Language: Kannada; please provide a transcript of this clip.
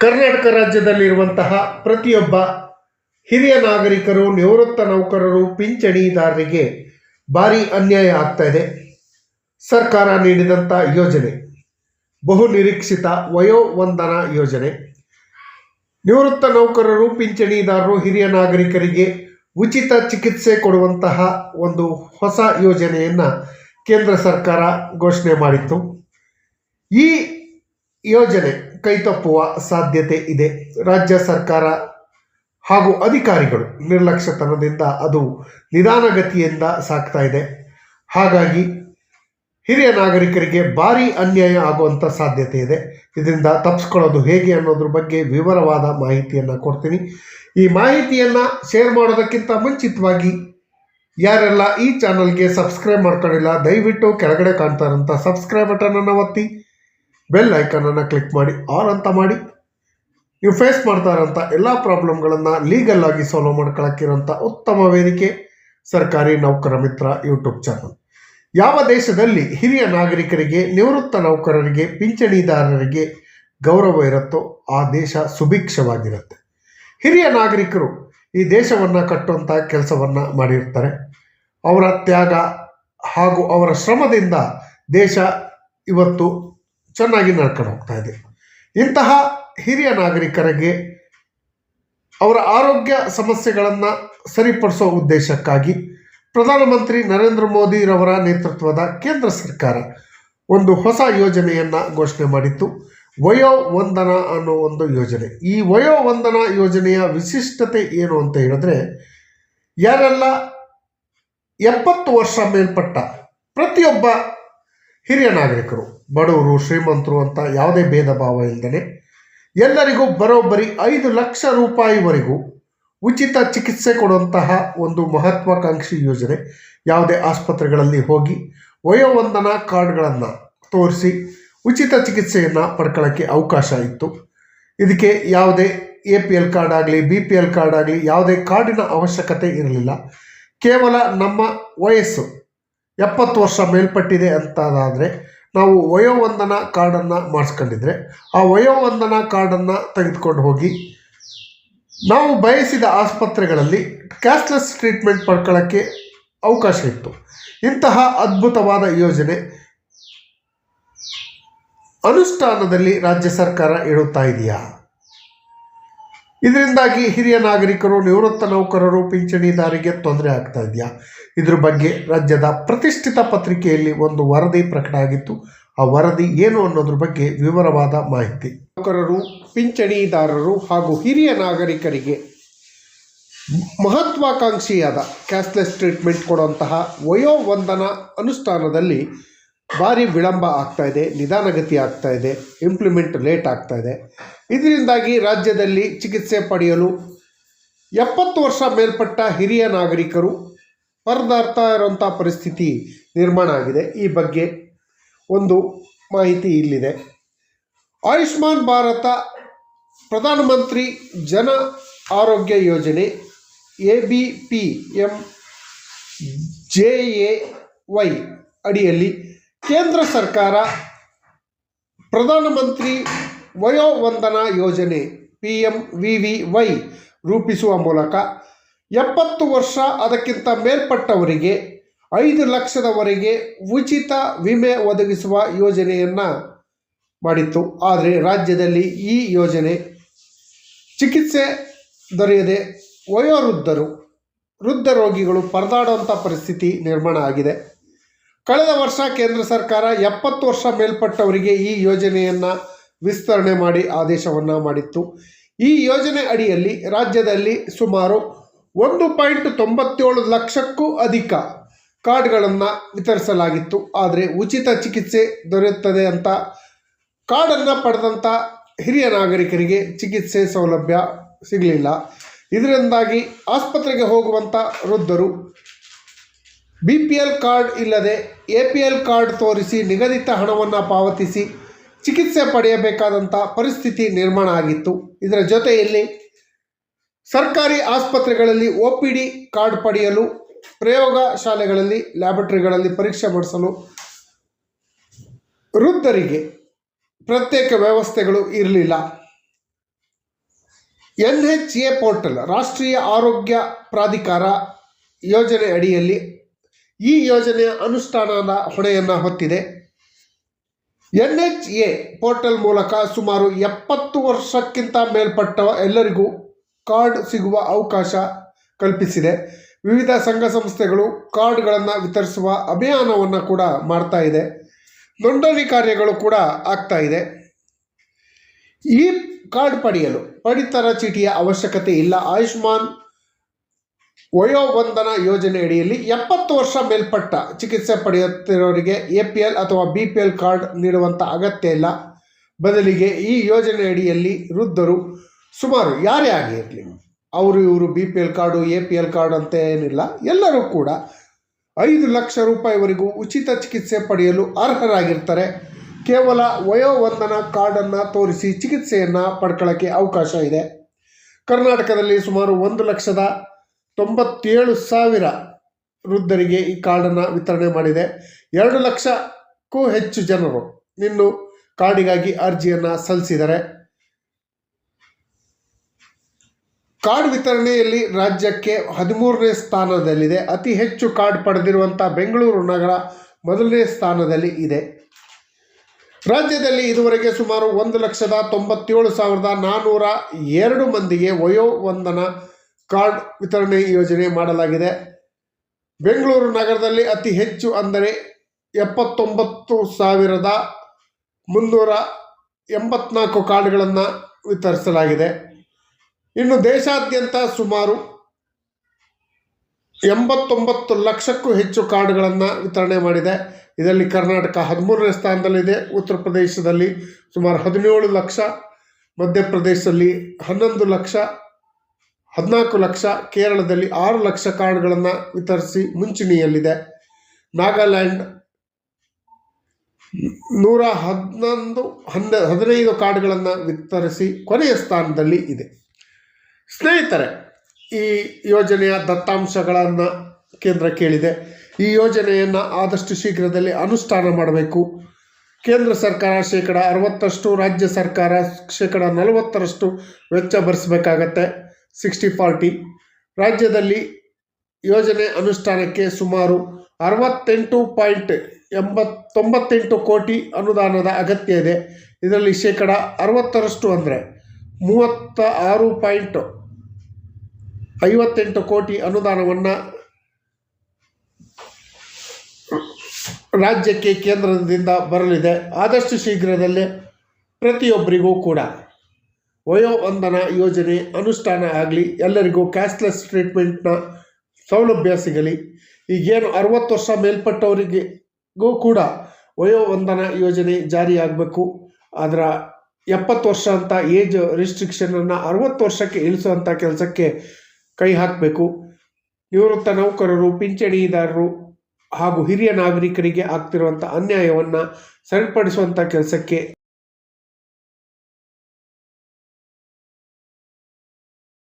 ಕರ್ನಾಟಕ ರಾಜ್ಯದಲ್ಲಿರುವಂತಹ ಪ್ರತಿಯೊಬ್ಬ ಹಿರಿಯ ನಾಗರಿಕರು, ನಿವೃತ್ತ ನೌಕರರು, ಪಿಂಚಣಿದಾರರಿಗೆ ಭಾರಿ ಅನ್ಯಾಯ ಆಗ್ತಾ ಇದೆ. ಸರ್ಕಾರ ನೀಡಿದಂಥ ಯೋಜನೆ, ಬಹು ನಿರೀಕ್ಷಿತ ವಯೋವಂದನ ಯೋಜನೆ. ನಿವೃತ್ತ ನೌಕರರು, ಪಿಂಚಣಿದಾರರು, ಹಿರಿಯ ನಾಗರಿಕರಿಗೆ ಉಚಿತ ಚಿಕಿತ್ಸೆ ಕೊಡುವಂತಹ ಒಂದು ಹೊಸ ಯೋಜನೆಯನ್ನು ಕೇಂದ್ರ ಸರ್ಕಾರ ಘೋಷಣೆ ಮಾಡಿತ್ತು. ಈ ಯೋಜನೆ ಕೈತಪ್ಪುವ ಸಾಧ್ಯತೆ ಇದೆ. ರಾಜ್ಯ ಸರ್ಕಾರ ಹಾಗೂ ಅಧಿಕಾರಿಗಳು ನಿರ್ಲಕ್ಷ್ಯತನದಿಂದ ಅದು ನಿಧಾನಗತಿಯಿಂದ ಸಾಗ್ತಾ ಇದೆ. ಹಾಗಾಗಿ ಹಿರಿಯ ನಾಗರಿಕರಿಗೆ ಭಾರಿ ಅನ್ಯಾಯ ಆಗುವಂಥ ಸಾಧ್ಯತೆ ಇದೆ. ಇದರಿಂದ ತಪ್ಪಿಸ್ಕೊಳ್ಳೋದು ಹೇಗೆ ಅನ್ನೋದ್ರ ಬಗ್ಗೆ ವಿವರವಾದ ಮಾಹಿತಿಯನ್ನು ಕೊಡ್ತೀನಿ. ಈ ಮಾಹಿತಿಯನ್ನು ಶೇರ್ ಮಾಡೋದಕ್ಕಿಂತ ಮುಂಚಿತವಾಗಿ ಯಾರೆಲ್ಲ ಈ ಚಾನಲ್ಗೆ ಸಬ್ಸ್ಕ್ರೈಬ್ ಮಾಡ್ಕೊಂಡಿಲ್ಲ, ದಯವಿಟ್ಟು ಕೆಳಗಡೆ ಕಾಣ್ತಾ ಇರೋಂಥ ಸಬ್ಸ್ಕ್ರೈಬ್ ಬಟನನ್ನು ಒತ್ತಿ. ಬೆಲ್ ಐಕನನ್ನು ಕ್ಲಿಕ್ ಮಾಡಿ ಆಲ್ ಅಂತ ಮಾಡಿ. ನೀವು ಫೇಸ್ ಮಾಡ್ತಾ ಇರೋಂಥ ಎಲ್ಲ ಪ್ರಾಬ್ಲಮ್ಗಳನ್ನು ಲೀಗಲ್ ಆಗಿ ಸಾಲ್ವ್ ಮಾಡ್ಕೊಳಕ್ಕಿರೋಂಥ ಉತ್ತಮ ವೇದಿಕೆ, ಸರ್ಕಾರಿ ನೌಕರ ಮಿತ್ರ ಯೂಟ್ಯೂಬ್ ಚಾನಲ್ ಯಾವ ದೇಶದಲ್ಲಿ ಹಿರಿಯ ನಾಗರಿಕರಿಗೆ, ನಿವೃತ್ತ ನೌಕರರಿಗೆ, ಪಿಂಚಣಿದಾರರಿಗೆ ಗೌರವ ಇರುತ್ತೋ ಆ ದೇಶ ಸುಭಿಕ್ಷವಾಗಿರುತ್ತೆ. ಹಿರಿಯ ನಾಗರಿಕರು ಈ ದೇಶವನ್ನು ಕಟ್ಟುವಂಥ ಕೆಲಸವನ್ನು ಮಾಡಿರ್ತಾರೆ. ಅವರ ತ್ಯಾಗ ಹಾಗೂ ಅವರ ಶ್ರಮದಿಂದ ದೇಶ ಇವತ್ತು ಚೆನ್ನಾಗಿ ನಡ್ಕೊಂಡು ಹೋಗ್ತಾ ಇದೆ. ಇಂತಹ ಹಿರಿಯ ನಾಗರಿಕರಿಗೆ ಅವರ ಆರೋಗ್ಯ ಸಮಸ್ಯೆಗಳನ್ನು ಸರಿಪಡಿಸೋ ಉದ್ದೇಶಕ್ಕಾಗಿ ಪ್ರಧಾನಮಂತ್ರಿ ನರೇಂದ್ರ ಮೋದಿರವರ ನೇತೃತ್ವದ ಕೇಂದ್ರ ಸರ್ಕಾರ ಒಂದು ಹೊಸ ಯೋಜನೆಯನ್ನು ಘೋಷಣೆ ಮಾಡಿತ್ತು. ವಯೋವಂದನ ಅನ್ನೋ ಒಂದು ಯೋಜನೆ. ಈ ವಯೋವಂದನ ಯೋಜನೆಯ ವಿಶಿಷ್ಟತೆ ಏನು ಅಂತ ಹೇಳಿದ್ರೆ, ಯಾರೆಲ್ಲ ಎಪ್ಪತ್ತು ವರ್ಷ ಮೇಲ್ಪಟ್ಟ ಪ್ರತಿಯೊಬ್ಬ ಹಿರಿಯ ನಾಗರಿಕರು, ಬಡವರು, ಶ್ರೀಮಂತರು ಅಂತ ಯಾವುದೇ ಭೇದ ಭಾವ ಇಲ್ಲದೆ ಎಲ್ಲರಿಗೂ ಬರೋಬ್ಬರಿ ಐದು ಲಕ್ಷ ರೂಪಾಯಿವರೆಗೂ ಉಚಿತ ಚಿಕಿತ್ಸೆ ಕೊಡುವಂತಹ ಒಂದು ಮಹತ್ವಾಕಾಂಕ್ಷಿ ಯೋಜನೆ ಯಾವುದೇ ಆಸ್ಪತ್ರೆಗಳಲ್ಲಿ ಹೋಗಿ ವಯೋವಂದನ ಕಾರ್ಡ್ಗಳನ್ನು ತೋರಿಸಿ ಉಚಿತ ಚಿಕಿತ್ಸೆಯನ್ನು ಪಡ್ಕೊಳ್ಳೋಕ್ಕೆ ಅವಕಾಶ ಇತ್ತು. ಇದಕ್ಕೆ ಯಾವುದೇ ಎ ಪಿ ಎಲ್ ಕಾರ್ಡ್ ಆಗಲಿ, ಬಿ ಪಿ ಎಲ್ ಕಾರ್ಡ್ ಆಗಲಿ ಯಾವುದೇ ಕಾರ್ಡಿನ ಅವಶ್ಯಕತೆ ಇರಲಿಲ್ಲ. ಕೇವಲ ನಮ್ಮ ವಯಸ್ಸು ಎಪ್ಪತ್ತು ವರ್ಷ ಮೇಲ್ಪಟ್ಟಿದೆ ಅಂತಾದರೆ ನಾವು ವಯೋವಂದನ ಕಾರ್ಡನ್ನು ಮಾಡಿಸ್ಕೊಂಡಿದ್ರೆ ಆ ವಯೋವಂದನ ಕಾರ್ಡನ್ನು ತೆಗೆದುಕೊಂಡು ಹೋಗಿ ನಾವು ಬಯಸಿದ ಆಸ್ಪತ್ರೆಗಳಲ್ಲಿ ಕ್ಯಾಶ್ಲೆಸ್ ಟ್ರೀಟ್ಮೆಂಟ್ ಪಡ್ಕೊಳ್ಳೋಕ್ಕೆ ಅವಕಾಶ ಇತ್ತು. ಇಂತಹ ಅದ್ಭುತವಾದ ಯೋಜನೆ ಅನುಷ್ಠಾನದಲ್ಲಿ ರಾಜ್ಯ ಸರ್ಕಾರ ಇಡುತ್ತಾ ಇದೆಯಾ? ಇದರಿಂದಾಗಿ ಹಿರಿಯ ನಾಗರಿಕರು, ನಿವೃತ್ತ ನೌಕರರು ಪಿಂಚಣಿದಾರಿಗೆ ತೊಂದರೆ ಆಗ್ತಾ ಇದೆಯಾ? ಇದ್ರ ಬಗ್ಗೆ ರಾಜ್ಯದ ಪ್ರತಿಷ್ಠಿತ ಪತ್ರಿಕೆಯಲ್ಲಿ ಒಂದು ವರದಿ ಪ್ರಕಟ ಆಗಿತ್ತು. ಆ ವರದಿ ಏನು ಅನ್ನೋದ್ರ ಬಗ್ಗೆ ವಿವರವಾದ ಮಾಹಿತಿ. ನೌಕರರು, ಪಿಂಚಣಿದಾರರು ಹಾಗೂ ಹಿರಿಯ ನಾಗರಿಕರಿಗೆ ಮಹತ್ವಾಕಾಂಕ್ಷಿಯಾದ ಕ್ಯಾಶ್ಲೆಸ್ ಟ್ರೀಟ್ಮೆಂಟ್ ಕೊಡುವಂತಹ ವಯೋವಂದನ ಅನುಷ್ಠಾನದಲ್ಲಿ ಭಾರಿ ವಿಳಂಬ ಆಗ್ತಾ ಇದೆ, ನಿಧಾನಗತಿ ಆಗ್ತಾ ಇದೆ ಇಂಪ್ಲಿಮೆಂಟ್ ಲೇಟ್ ಆಗ್ತಾ ಇದೆ. ಇದರಿಂದಾಗಿ ರಾಜ್ಯದಲ್ಲಿ ಚಿಕಿತ್ಸೆ ಪಡೆಯಲು ಎಪ್ಪತ್ತು ವರ್ಷ ಮೇಲ್ಪಟ್ಟ ಹಿರಿಯ ನಾಗರಿಕರು ಪರದಾಡ್ತಾ ಇರುವಂಥ ಪರಿಸ್ಥಿತಿ ನಿರ್ಮಾಣ ಆಗಿದೆ. ಈ ಬಗ್ಗೆ ಒಂದು ಮಾಹಿತಿ ಇಲ್ಲಿದೆ. ಆಯುಷ್ಮಾನ್ ಭಾರತ ಪ್ರಧಾನಮಂತ್ರಿ ಜನ ಆರೋಗ್ಯ ಯೋಜನೆ A B P M J A Y ಅಡಿಯಲ್ಲಿ ಕೇಂದ್ರ ಸರ್ಕಾರ ಪ್ರಧಾನಮಂತ್ರಿ ವಯೋವಂದನಾ ಯೋಜನೆ P M V V Y ರೂಪಿಸುವ ಮೂಲಕ ಎಪ್ಪತ್ತು ವರ್ಷ ಅದಕ್ಕಿಂತ ಮೇಲ್ಪಟ್ಟವರಿಗೆ ಐದು ಲಕ್ಷದವರೆಗೆ ಉಚಿತ ವಿಮೆ ಒದಗಿಸುವ ಯೋಜನೆಯನ್ನು ಮಾಡಿತ್ತು. ಆದರೆ ರಾಜ್ಯದಲ್ಲಿ ಈ ಯೋಜನೆ ಚಿಕಿತ್ಸೆ ದೊರೆಯದೆ ವಯೋವೃದ್ಧರು ವೃದ್ಧ ರೋಗಿಗಳು ಪರದಾಡುವಂಥ ಪರಿಸ್ಥಿತಿ ನಿರ್ಮಾಣ ಆಗಿದೆ. ಕಳೆದ ವರ್ಷ ಕೇಂದ್ರ ಸರ್ಕಾರ ಎಪ್ಪತ್ತು ವರ್ಷ ಮೇಲ್ಪಟ್ಟವರಿಗೆ ಈ ಯೋಜನೆಯನ್ನು ವಿಸ್ತರಣೆ ಮಾಡಿ ಆದೇಶವನ್ನು ಮಾಡಿತ್ತು. ಈ ಯೋಜನೆ ಅಡಿಯಲ್ಲಿ ರಾಜ್ಯದಲ್ಲಿ ಸುಮಾರು ಒಂದು ಪಾಯಿಂಟ್ ತೊಂಬತ್ತೇಳು ಲಕ್ಷಕ್ಕೂ ಅಧಿಕ ಕಾರ್ಡ್ಗಳನ್ನು ವಿತರಿಸಲಾಗಿತ್ತು. ಆದರೆ ಉಚಿತ ಚಿಕಿತ್ಸೆ ದೊರೆಯುತ್ತದೆ ಅಂತ ಕಾರ್ಡನ್ನು ಪಡೆದಂಥ ಹಿರಿಯ ನಾಗರಿಕರಿಗೆ ಚಿಕಿತ್ಸೆ ಸೌಲಭ್ಯ ಸಿಗಲಿಲ್ಲ. ಇದರಿಂದಾಗಿ ಆಸ್ಪತ್ರೆಗೆ ಹೋಗುವಂಥ ವೃದ್ಧರು ಬಿ ಪಿ ಎಲ್ ಕಾರ್ಡ್ ಇಲ್ಲದೆ ಎ ಪಿ ಎಲ್ ಕಾರ್ಡ್ ತೋರಿಸಿ ನಿಗದಿತ ಹಣವನ್ನು ಪಾವತಿಸಿ ಚಿಕಿತ್ಸೆ ಪಡೆಯಬೇಕಾದಂಥ ಪರಿಸ್ಥಿತಿ ನಿರ್ಮಾಣ ಆಗಿತ್ತು. ಇದರ ಜೊತೆಯಲ್ಲಿ ಸರ್ಕಾರಿ ಆಸ್ಪತ್ರೆಗಳಲ್ಲಿ ಒ ಪಿ ಡಿ ಕಾರ್ಡ್ ಪಡೆಯಲು, ಪ್ರಯೋಗ ಶಾಲೆಗಳಲ್ಲಿ ಲ್ಯಾಬೊರೇಟರಿಗಳಲ್ಲಿ ಪರೀಕ್ಷೆ ಮಾಡಿಸಲು ವೃದ್ಧರಿಗೆ ಪ್ರತ್ಯೇಕ ವ್ಯವಸ್ಥೆಗಳು ಇರಲಿಲ್ಲ. ಎನ್ ಎಚ್ ಎ ಪೋರ್ಟಲ್, ರಾಷ್ಟ್ರೀಯ ಆರೋಗ್ಯ ಪ್ರಾಧಿಕಾರ ಯೋಜನೆ ಅಡಿಯಲ್ಲಿ ಈ ಯೋಜನೆಯ ಅನುಷ್ಠಾನದ ಹೊಣೆಯನ್ನು ಹೊತ್ತಿದೆ. ಎನ್ ಎಚ್ ಎ ಪೋರ್ಟಲ್ ಮೂಲಕ ಸುಮಾರು ಎಪ್ಪತ್ತು ವರ್ಷಕ್ಕಿಂತ ಮೇಲ್ಪಟ್ಟ ಎಲ್ಲರಿಗೂ ಕಾರ್ಡ್ ಸಿಗುವ ಅವಕಾಶ ಕಲ್ಪಿಸಿದೆ. ವಿವಿಧ ಸಂಘ ಸಂಸ್ಥೆಗಳು ಕಾರ್ಡ್ಗಳನ್ನು ವಿತರಿಸುವ ಅಭಿಯಾನವನ್ನು ಕೂಡ ಮಾಡ್ತಾ ಇದೆ. ನೋಂದಣಿ ಕಾರ್ಯಗಳು ಕೂಡ ಆಗ್ತಾ ಇದೆ. ಈ ಕಾರ್ಡ್ ಪಡೆಯಲು ಪಡಿತರ ಚೀಟಿಯ ಅವಶ್ಯಕತೆ ಇಲ್ಲ. ಆಯುಷ್ಮಾನ್ ವಯೋವಂದನ ಯೋಜನೆಯಡಿಯಲ್ಲಿ ಎಪ್ಪತ್ತು ವರ್ಷ ಮೇಲ್ಪಟ್ಟ ಚಿಕಿತ್ಸೆ ಪಡೆಯುತ್ತಿರೋರಿಗೆ ಎ ಪಿ ಎಲ್ ಅಥವಾ ಬಿ ಪಿ ಎಲ್ ಕಾರ್ಡ್ ನೀಡುವಂಥ ಅಗತ್ಯ ಇಲ್ಲ. ಬದಲಿಗೆ ಈ ಯೋಜನೆಯಡಿಯಲ್ಲಿ ವೃದ್ಧರು ಸುಮಾರು ಯಾರೇ ಆಗಿರಲಿ ಅವರು ಇವರು B P L card, A P L card ಅಂತ ಏನಿಲ್ಲ, ಎಲ್ಲರೂ ಕೂಡ ಐದು ಲಕ್ಷ ರೂಪಾಯಿವರೆಗೂ ಉಚಿತ ಚಿಕಿತ್ಸೆ ಪಡೆಯಲು ಅರ್ಹರಾಗಿರ್ತಾರೆ. ಕೇವಲ ವಯೋವಂದನ ಕಾರ್ಡನ್ನು ತೋರಿಸಿ ಚಿಕಿತ್ಸೆಯನ್ನು ಪಡ್ಕೊಳ್ಳೋಕ್ಕೆ ಅವಕಾಶ ಇದೆ. ಕರ್ನಾಟಕದಲ್ಲಿ ಸುಮಾರು ಒಂದು ಲಕ್ಷದ ತೊಂಬತ್ತೇಳು ಸಾವಿರ ವೃದ್ಧರಿಗೆ ಈ ಕಾರ್ಡನ್ನು ವಿತರಣೆ ಮಾಡಿದೆ. ಎರಡು ಲಕ್ಷಕ್ಕೂ ಹೆಚ್ಚು ಜನರು ಇನ್ನು ಕಾರ್ಡಿಗಾಗಿ ಅರ್ಜಿಯನ್ನು ಸಲ್ಲಿಸಿದ್ದಾರೆ. ಕಾರ್ಡ್ ವಿತರಣೆಯಲ್ಲಿ ರಾಜ್ಯಕ್ಕೆ ಹದಿಮೂರನೇ ಸ್ಥಾನದಲ್ಲಿದೆ. ಅತಿ ಹೆಚ್ಚು ಕಾರ್ಡ್ ಪಡೆದಿರುವಂಥ ಬೆಂಗಳೂರು ನಗರ ಮೊದಲನೇ ಸ್ಥಾನದಲ್ಲಿ ಇದೆ. ರಾಜ್ಯದಲ್ಲಿ ಇದುವರೆಗೆ ಸುಮಾರು ಒಂದು ಲಕ್ಷದ ತೊಂಬತ್ತೇಳು ಸಾವಿರದ ನಾನ್ನೂರ ಎರಡು ಮಂದಿಗೆ ವಯೋವಂದನ ಕಾರ್ಡ್ ವಿತರಣೆ ಯೋಜನೆ ಮಾಡಲಾಗಿದೆ. ಬೆಂಗಳೂರು ನಗರದಲ್ಲಿ ಅತಿ ಹೆಚ್ಚು ಅಂದರೆ ಎಪ್ಪತ್ತೊಂಬತ್ತು ಸಾವಿರದ ಮುನ್ನೂರ ಎಂಬತ್ನಾಲ್ಕು ಕಾರ್ಡ್ಗಳನ್ನು ವಿತರಿಸಲಾಗಿದೆ. ಇನ್ನು ದೇಶಾದ್ಯಂತ ಸುಮಾರು ಎಂಬತ್ತೊಂಬತ್ತು ಲಕ್ಷಕ್ಕೂ ಹೆಚ್ಚು ಕಾರ್ಡ್ಗಳನ್ನು ವಿತರಣೆ ಮಾಡಿದೆ. ಇದರಲ್ಲಿ ಕರ್ನಾಟಕ ಹದಿಮೂರನೇ ಸ್ಥಾನದಲ್ಲಿದೆ. ಉತ್ತರ ಪ್ರದೇಶದಲ್ಲಿ ಸುಮಾರು ಹದಿನೇಳು ಲಕ್ಷ ಮಧ್ಯಪ್ರದೇಶದಲ್ಲಿ ಹನ್ನೊಂದು ಲಕ್ಷ ಹದಿನಾಲ್ಕು ಲಕ್ಷ, ಕೇರಳದಲ್ಲಿ ಆರು ಲಕ್ಷ ಕಾರ್ಡ್ಗಳನ್ನು ವಿತರಿಸಿ ಮುಂಚೂಣಿಯಲ್ಲಿದೆ. ನಾಗಾಲ್ಯಾಂಡ್ ನೂರ ಹದಿನೊಂದು ಹನ್ನೆ, ಹದಿನೈದು ಕಾರ್ಡ್ಗಳನ್ನು ವಿತರಿಸಿ ಕೊನೆಯ ಸ್ಥಾನದಲ್ಲಿ ಇದೆ. ಸ್ನೇಹಿತರೆ, ಈ ಯೋಜನೆಯ ದತ್ತಾಂಶಗಳನ್ನು ಕೇಂದ್ರ ಕೇಳಿದೆ. ಈ ಯೋಜನೆಯನ್ನು ಆದಷ್ಟು ಶೀಘ್ರದಲ್ಲಿ ಅನುಷ್ಠಾನ ಮಾಡಬೇಕು. ಕೇಂದ್ರ ಸರ್ಕಾರ ಶೇಕಡ ಅರವತ್ತಷ್ಟು ರಾಜ್ಯ ಸರ್ಕಾರ ಶೇಕಡ ನಲವತ್ತರಷ್ಟು ವೆಚ್ಚ ಭರಿಸಬೇಕಾಗತ್ತೆ. ಸಿಕ್ಸ್ಟಿ ಫಾರ್ಟಿ ರಾಜ್ಯದಲ್ಲಿ ಯೋಜನೆ ಅನುಷ್ಠಾನಕ್ಕೆ ಸುಮಾರು ಅರವತ್ತೆಂಟು ಪಾಯಿಂಟ್ ಎಂಬತ್ತೊಂಬತ್ತೆಂಟು ಕೋಟಿ ಅನುದಾನದ ಅಗತ್ಯ ಇದೆ. ಇದರಲ್ಲಿ ಶೇಕಡ ಅರವತ್ತರಷ್ಟು ಅಂದರೆ ಮೂವತ್ತ ಆರು ಪಾಯಿಂಟ್ ಐವತ್ತೆಂಟು ಕೋಟಿ ಅನುದಾನವನ್ನು ರಾಜ್ಯಕ್ಕೆ ಕೇಂದ್ರದಿಂದ ಬರಲಿದೆ. ಆದಷ್ಟು ಶೀಘ್ರದಲ್ಲೇ ಪ್ರತಿಯೊಬ್ಬರಿಗೂ ಕೂಡ. ವಯೋವಂದನ ಯೋಜನೆ ಅನುಷ್ಠಾನ ಆಗಲಿ, ಎಲ್ಲರಿಗೂ ಕ್ಯಾಶ್ಲೆಸ್ ಟ್ರೀಟ್ಮೆಂಟ್ನ ಸೌಲಭ್ಯ ಸಿಗಲಿ. ಈಗೇನು ಅರವತ್ತು ವರ್ಷ ಮೇಲ್ಪಟ್ಟವರಿಗೆಗೂ ಕೂಡ ವಯೋವಂದನ ಯೋಜನೆ ಜಾರಿಯಾಗಬೇಕು. ಅದರ ಎಪ್ಪತ್ತು ವರ್ಷ ಅಂತ ಏಜ್ ರಿಸ್ಟ್ರಿಕ್ಷನನ್ನು ಅರವತ್ತು ವರ್ಷಕ್ಕೆ ಇಳಿಸುವಂಥ ಕೆಲಸಕ್ಕೆ ಕೈ ಹಾಕಬೇಕು. ನಿವೃತ್ತ ನೌಕರರು, ಪಿಂಚಣಿದಾರರು ಹಾಗೂ ಹಿರಿಯ ನಾಗರಿಕರಿಗೆ ಆಗ್ತಿರುವಂಥ ಅನ್ಯಾಯವನ್ನು ಸರಿಪಡಿಸುವಂಥ ಕೆಲಸಕ್ಕೆ